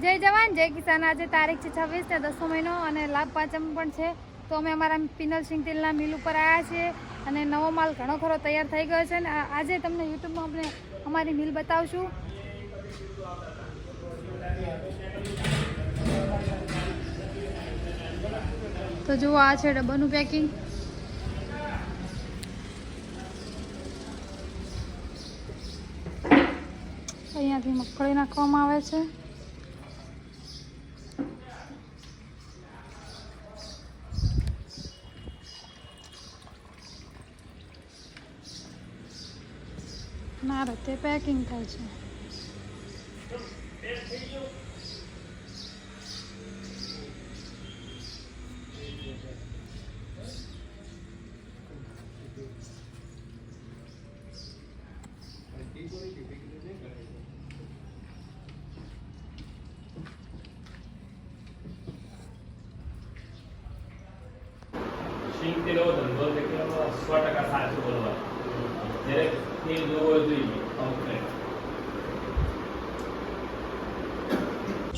જય જવાન, જય કિસાન. આજે તારીખ છે છવ્વીસ ને દસો મહિનો અને લાભ પાંચમ પણ છે. તો અમે અમારા પિનલ તેલના મિલ ઉપર આવ્યા છીએ અને નવો માલ ઘણો ખરો તૈયાર થઈ ગયો છે અને આજે તમને યુટ્યુબમાં આપણે અમારી મિલ બતાવશું. તો જુઓ, આ છે ડબ્બાનું પેકિંગ અહીંયાથી મગફળી નાખવામાં આવે છે. ના તે પેકિંગ થાય છે. ધંધો છે સો ટકા સાચું બોલવા જોવો જોઈએ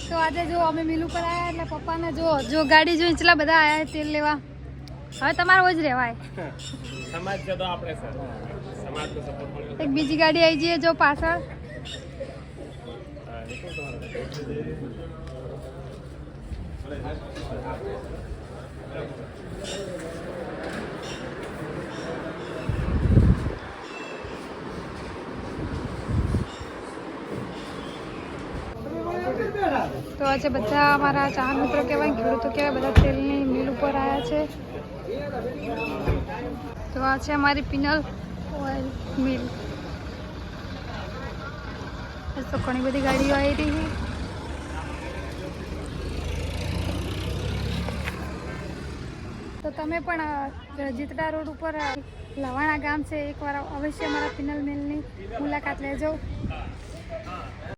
તો આજે જો અમે મિલુ પર આવ્યા એટલે પપ્પાને જો જો ગાડી જોઈને એટલા બધા આવ્યા તેલ લેવા? હવે તમારો જ રહેવાય. સમાજ છે તો આપણે સર. સમાજ તો સપોર્ટ મળ્યો એક બીજી ગાડી આવી જઈએ જો પાછળ. હા, એ તો આજે બધા અમારા ચાર મિત્રો કહેવાય ખેડૂતો કહેવાય, બધા તેલની મિલ ઉપર આવ્યા છે. તો આ છે અમારી પિનલ ઓઇલ મિલ. તો ઘણી બધી ગાડીઓ આવી રહી તો તમે પણ રજીતડા જીતડા રોડ ઉપર લવાણા ગામ છે, એકવાર અવશ્ય અમારા પિનલ મિલની મુલાકાત લેજો.